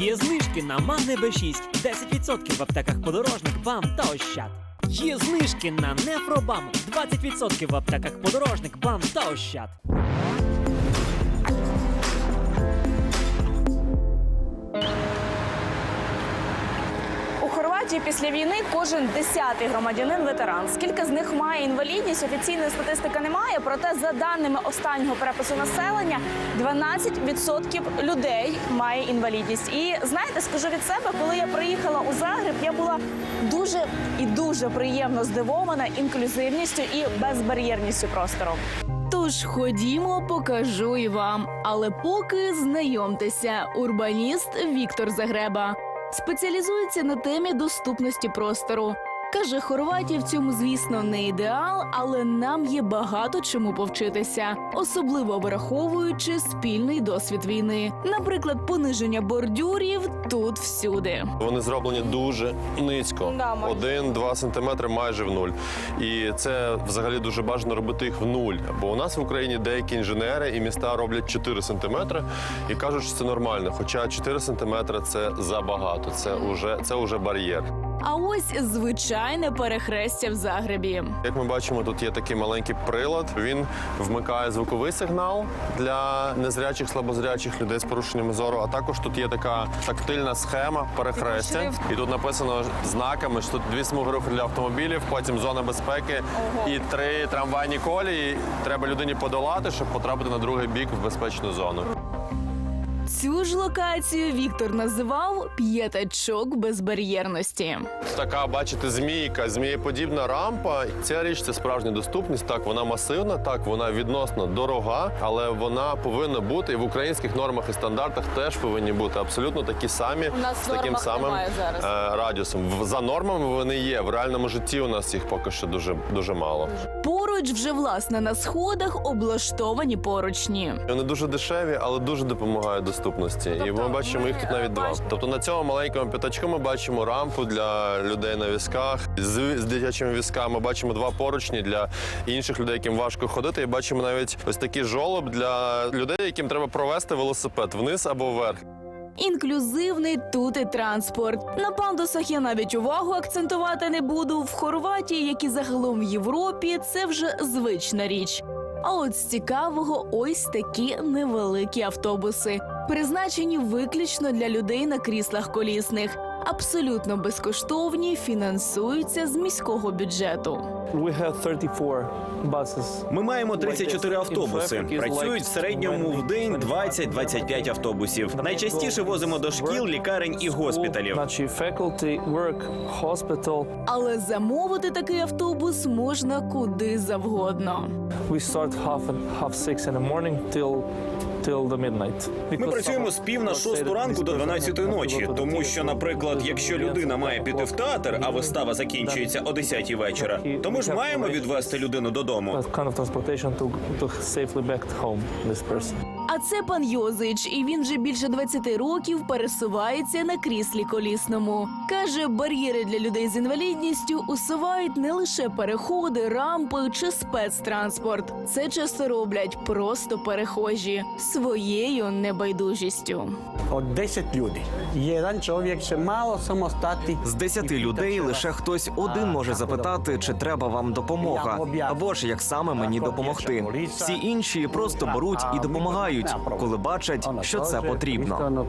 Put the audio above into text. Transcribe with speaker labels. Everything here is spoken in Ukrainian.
Speaker 1: Є знижки на Магне Б6, 10% в аптеках подорожник, бам та ощад. Є знижки на Нефробам, 20% в аптеках подорожник, бам та ощад.
Speaker 2: У після війни кожен десятий громадянин ветеран. Скільки з них має інвалідність? Офіційної статистики немає. Проте, за даними останнього перепису населення, 12% людей має інвалідність. І знаєте, скажу від себе, коли я приїхала у Загреб, я була дуже і дуже приємно здивована інклюзивністю і безбар'єрністю простору. Тож ходімо, покажу і вам. Але поки знайомтеся, урбаніст Віктор Загреба спеціалізується на темі доступності простору. Каже, Хорватія в цьому, звісно, не ідеал, але нам є багато чому повчитися, особливо враховуючи спільний досвід війни. Наприклад, пониження бордюрів тут всюди.
Speaker 3: Вони зроблені дуже низько.
Speaker 2: Да, майже.
Speaker 3: Один-два сантиметри майже в нуль. І це взагалі дуже бажано робити їх в нуль. Бо у нас в Україні деякі інженери і міста роблять 4 сантиметри і кажуть, що це нормально. Хоча 4 сантиметри це забагато. Це уже це уже бар'єр.
Speaker 2: А ось звичайне перехрестя в Загребі.
Speaker 3: Як ми бачимо, тут є такий маленький прилад. Він вмикає звуковий сигнал для незрячих, слабозрячих людей з порушеннями зору. А також тут є така тактильна схема перехрестя. І тут написано знаками, що тут дві смуги руху для автомобілів, потім зона безпеки
Speaker 2: Ого.
Speaker 3: і три трамвайні колії. Треба людині подолати, щоб потрапити на другий бік в безпечну зону.
Speaker 2: Цю ж локацію Віктор називав п'ятачок безбар'єрності.
Speaker 3: Така, бачите, змійка, змієподібна рампа. Ця річ це справжня доступність. Так, вона масивна, так вона відносно дорога, але вона повинна бути і в українських нормах і стандартах теж повинні бути абсолютно такі самі
Speaker 2: У нас
Speaker 3: з таким
Speaker 2: нормах
Speaker 3: самим
Speaker 2: немає зараз.
Speaker 3: е, радіусом. В- За нормами вони є. В реальному житті у нас їх поки що дуже дуже мало.
Speaker 2: Поруч вже власне на сходах облаштовані поручні.
Speaker 3: Вони дуже дешеві, але дуже допомагають доступності. і ми бачимо їх тут навіть два. Тобто на цьому маленькому п'ятачку ми бачимо рампу для людей на візках. З, з дитячими візками бачимо два поручні для інших людей, яким важко ходити. І бачимо навіть ось такий жолоб для людей, яким треба провести велосипед вниз або вверх.
Speaker 2: Інклюзивний тут і транспорт. На пандусах я навіть увагу акцентувати не буду. В Хорватії, як і загалом в Європі, це вже звична річ. А от з цікавого ось такі невеликі автобуси, призначені виключно для людей на кріслах колісних. Абсолютно безкоштовні, фінансуються з міського бюджету.
Speaker 4: We have 34 buses.
Speaker 5: Ми маємо 34 автобуси. Працюють в середньому в день 20-25 автобусів. Найчастіше возимо до шкіл, лікарень і госпіталів.
Speaker 2: Але замовити такий автобус можна куди завгодно.
Speaker 4: We start half and half six in the morning till.
Speaker 5: Ми працюємо з пів на шосту ранку до 12 ночі, тому що, наприклад, якщо людина має піти в театр, а вистава закінчується о 10 вечора, то ми ж маємо відвести людину додому.
Speaker 2: А це пан Йозич, і він вже більше 20 років пересувається на кріслі колісному. Каже, бар'єри для людей з інвалідністю усувають не лише переходи, рампи чи спецтранспорт. Це часто роблять просто перехожі своєю небайдужістю.
Speaker 6: Od 10 ljudi, jedan čovjek će malo samo stati.
Speaker 7: З десяти людей лише хтось один може запитати, чи треба вам допомога, або ж як саме мені допомогти. Всі інші просто беруть і допомагають, коли бачать, що це потрібно.